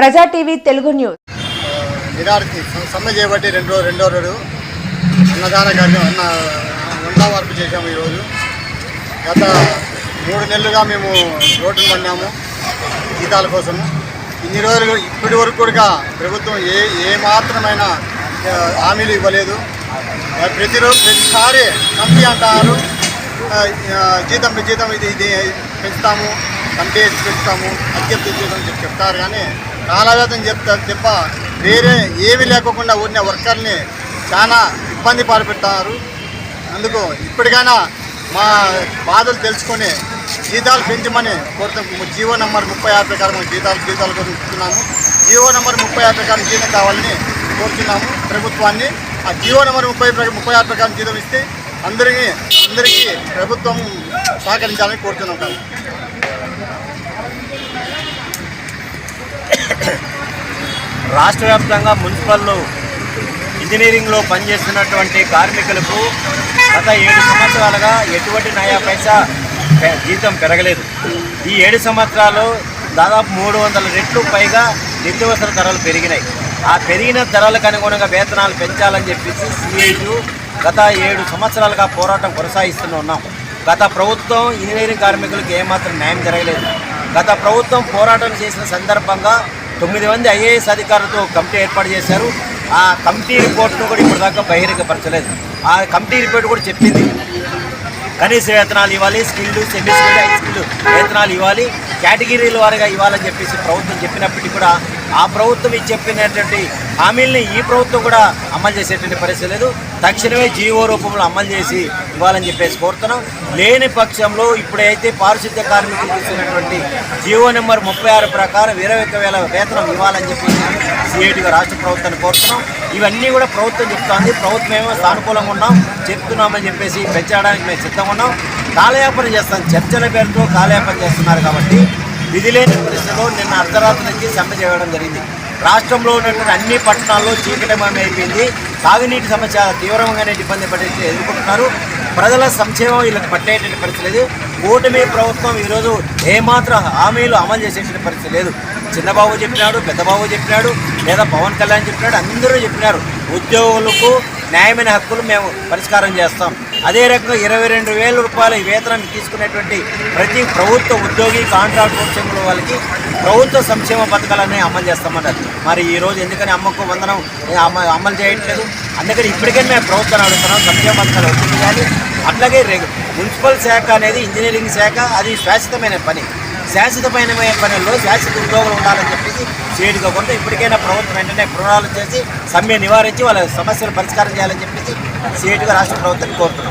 ప్రజా TV Telugu news. నిరాడికి సమ్మె చేయబట్టి రెండో రెండో రోజు అన్నదాన కార్యం అన్న వంద వరకు చేశాము ఈరోజు. గత మూడు నెలలుగా మేము రోడ్డు పడినాము జీతాల కోసం ఇన్ని రోజులు ఇప్పటి వరకు కూడా ప్రభుత్వం ఏ ఏ మాత్రమైన హామీలు ఇవ్వలేదు. ప్రతిరోజు ప్రతిసారి కమిటీ అంటారు జీతం జీతం ఇది ఇది పెంచుతాము కమిటీ పెంచుతాము అత్యంత జీతం చెప్తారు. కానీ కాలవేతం చెప్తారు తప్ప వేరే ఏమీ లేకోకుండా ఉన్న వర్కర్ని చాలా ఇబ్బంది పాల్పెట్టారు అందుకు ఇప్పటికైనా మా బాధలు తెలుసుకొని జీతాలు పెంచమని కోరుతాం జీవో నంబర్ ముప్పై ఆరు ప్రకారం జీతాలు జీతాలు కోసం ఇస్తున్నాము జీవో నంబర్ ముప్పై ఆరు ప్రకారం జీతం కావాలని కోరుతున్నాము ప్రభుత్వాన్ని. ఆ జీవో నెంబర్ ముప్పై ముప్పై ఆరు ప్రకారం జీతం ఇస్తే అందరికీ అందరికీ ప్రభుత్వం సహకరించాలని కోరుతున్నాం. రాష్ట్ర వ్యాప్తంగా మున్సిపల్లో ఇంజనీరింగ్లో పనిచేస్తున్నటువంటి కార్మికులకు గత ఏడు సంవత్సరాలుగా ఎటువంటి నయా పైసా జీతం పెరగలేదు. ఈ ఏడు సంవత్సరాలు దాదాపు మూడు వందల రెట్లు పైగా నిత్యవసర ధరలు పెరిగినాయి. ఆ పెరిగిన ధరలకు అనుగుణంగా వేతనాలు పెంచాలని చెప్పేసి సిఐటు గత ఏడు సంవత్సరాలుగా పోరాటం కొనసాగిస్తూనే ఉన్నాం. గత ప్రభుత్వం ఇంజనీరింగ్ కార్మికులకు ఏమాత్రం న్యాయం జరగలేదు. గత ప్రభుత్వం పోరాటం చేసిన సందర్భంగా తొమ్మిది మంది ఐఏఎస్ అధికారులతో కమిటీ ఏర్పాటు చేశారు. ఆ కమిటీ రిపోర్ట్ను కూడా ఇప్పటిదాకా బహిరంగపరచలేదు. ఆ కమిటీ రిపోర్ట్ కూడా చెప్పింది. కనీస వేతనాలు ఇవ్వాలి skilled semi skilled high skill వేతనాలు ఇవ్వాలి కేటగిరీల వారిగా ఇవ్వాలని చెప్పేసి ప్రభుత్వం చెప్పినప్పటికీ కూడా ఆ ప్రభుత్వం ఇచ్చి చెప్పినటువంటి హామీల్ని ఈ ప్రభుత్వం కూడా అమలు చేసేటువంటి పరిస్థితి లేదు. తక్షణమే జీవో రూపంలో అమలు చేసి ఇవ్వాలని చెప్పేసి కోరుతున్నాం. లేని పక్షంలో ఇప్పుడైతే పారిశుద్ధ్య కార్మికులు ఇస్తున్నటువంటి జీవో నెంబర్ ముప్పై ఆరు ప్రకారం ఇరవై ఒక్క వేల వేతనం ఇవ్వాలని చెప్పేసి సిఐటిగా రాష్ట్ర ప్రభుత్వాన్ని కోరుతున్నాం. ఇవన్నీ కూడా ప్రభుత్వం చెప్తోంది. ప్రభుత్వం ఏమో సానుకూలంగా ఉన్నాం. చెప్తున్నామని చెప్పేసి పెంచడానికి మేము సిద్ధంగా ఉన్నాం. కాలయాపన చేస్తాం. చర్చల పేరుతో కాలయాపన చేస్తున్నారు కాబట్టి విధి లేని పరిస్థితిలో నిన్న అర్ధరాత్రి నుంచి సమ్మె చేయడం జరిగింది. రాష్ట్రంలో ఉన్నటువంటి అన్ని పట్టణాల్లో చీకటమయం అయిపోయింది. తాగునీటి సమస్య తీవ్రంగానే ఇబ్బంది పడి ఎదుర్కొంటున్నారు. ప్రజల సంక్షేమం వీళ్ళకి పట్టేటువంటి పరిస్థితి లేదు. కూటమి ప్రభుత్వం ఈరోజు ఏమాత్రం హామీలు అమలు చేసేటువంటి పరిస్థితి లేదు. చిన్నబాబు చెప్పినాడు పెద్దబాబు చెప్పినాడు లేదా పవన్ కళ్యాణ్ చెప్పినాడు అందరూ చెప్పినారు. ఉద్యోగులకు న్యాయమైన హక్కులు మేము పరిష్కారం చేస్తాం. అదే రకంగా ఇరవై రెండు వేల రూపాయల వేతనాన్ని తీసుకునేటువంటి ప్రతి ప్రభుత్వ ఉద్యోగి కాంట్రాక్ట్ ఉద్యోగుల వాళ్ళకి ప్రభుత్వ సంక్షేమ పథకాలన్నీ అమలు చేస్తామన్నారు. మరి ఈ రోజు ఎందుకని అమ్మకు వందనం అమలు చేయట్లేదు? అందుకని ఇప్పటికైనా మేము ప్రభుత్వాన్ని అడుగుతున్నాం సంక్షేమ పథకాలు వచ్చింది కానీ అట్లాగే మున్సిపల్ శాఖ అనేది ఇంజనీరింగ్ శాఖ అది శాశ్వతమైన పని. శాశ్వతమైన పనుల్లో శాశ్వత ఉద్యోగులు ఉండాలని చెప్పేసి చేయడు కాకుండా ఇప్పటికైనా ప్రభుత్వం వెంటనే ప్రణాళిక చేసి సమ్మె నివారించి వాళ్ళ సమస్యలు పరిష్కారం చేయాలని చెప్పేసి సీటుగా రాష్ట్ర ప్రభుత్వాన్ని కోరుతున్నాం.